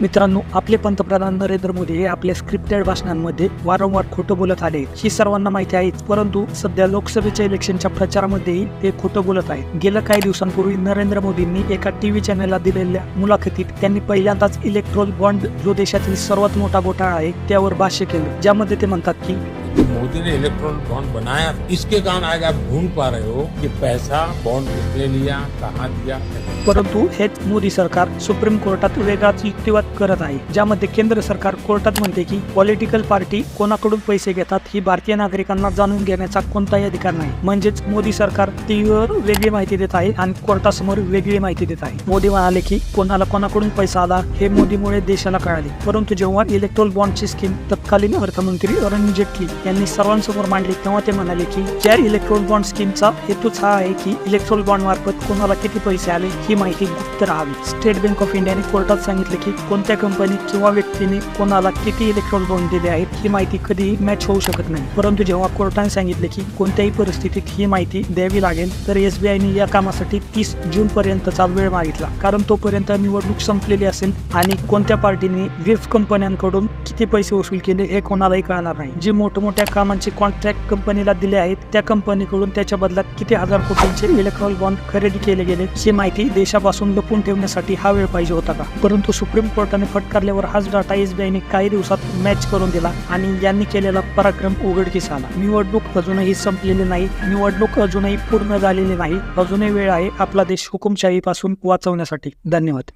मित्रांनो आपले पंतप्रधान नरेंद्र मोदी हे आपल्या स्क्रिप्टेड भाषणांमध्ये वारंवार खोटं बोलत आले ही सर्वांना माहिती आहे परंतु सध्या लोकसभेच्या इलेक्शनच्या प्रचारामध्येही ते खोटं बोलत आहेत. गेल्या काही दिवसांपूर्वी नरेंद्र मोदींनी एका टीव्ही चॅनलला दिलेल्या मुलाखतीत त्यांनी पहिल्यांदाच इलेक्ट्रॉल बॉन्ड जो देशातील सर्वात मोठा घोटाळा आहे त्यावर भाष्य केलं. ज्यामध्ये ते म्हणतात की मोदी ने इलेक्ट्रॉनिक बॉन्ड बनाया। इसके कारण आज आप ढूंढ पा रहे हो कि पैसा बॉन्ड किसने लिया कहाँ दिया। परंतु हेच मोदी सरकार सुप्रीम कोर्टात वेगळाच युक्तिवाद करत आहे ज्यामध्ये केंद्र सरकार कोर्टात म्हणते की पॉलिटिकल पार्टी कोणाकडून पैसे घेतात ही भारतीय नागरिकांना जाणून घेण्याचा कोणताही अधिकार नाही. म्हणजेच मोदी सरकार टीव्हीवर वेगळी माहिती देत आहे आणि कोर्टासमोर वेगळी माहिती देत आहे. मोदी म्हणाले की कोणाला कोणाकडून पैसा आला हे मोदीमुळे देशाला कळाले. परंतु जेव्हा इलेक्ट्रोल बॉन्डची स्कीम तत्कालीन अर्थमंत्री अरुण जेटली यांनी सर्वांसमोर मांडली तेव्हा ते म्हणाले की ज्या इलेक्ट्रोल बॉन्ड स्कीमचा हेतूच हा आहे की इलेक्ट्रोल बॉन्ड मार्फत कोणाला किती पैसे आले ही माहिती गुप्त राहावी. स्टेट बँक ऑफ इंडियाने कोर्टात सांगितले की कोणत्या कंपनी किंवा व्यक्तीने कोणाला किती इलेक्ट्रॉल बॉन्ड दिले आहेत ही माहिती कधीही मॅच होऊ शकत नाही. परंतु जेव्हा कोर्टाने सांगितले की कोणत्याही परिस्थितीत ही माहिती द्यावी लागेल तर एसबीआयने या कामासाठी तीस जून पर्यंतचा वेळ मागितला. कारण तोपर्यंत निवडणूक संपलेली असेल आणि कोणत्या पार्टीने विफ कंपन्यांकडून किती पैसे वसूल केले हे कोणालाही कळणार नाही. जी मोठ्या कामांचे कॉन्ट्रॅक्ट कंपनीला दिले आहेत. त्या कंपनीकडून त्याच्या बदल्यात किती हजार कोटींचे इलेक्ट्रॉनिक बॉन्ड खरेदी केले गेले ही माहिती देशापासून लपून ठेवण्यासाठी हा वेळ पाहिजे होता का? परंतु सुप्रीम कोर्टाने फटकारल्यावर हाच डाटा एसबीआयने काही दिवसात मॅच करून दिला आणि यांनी केलेला पराक्रम उघडकीस आला. निवडणूक अजूनही संपलेली नाही. निवडणूक अजूनही पूर्ण झालेली नाही. अजूनही वेळ आहे आपला देश हुकुमशाहीपासून वाचवण्यासाठी. धन्यवाद.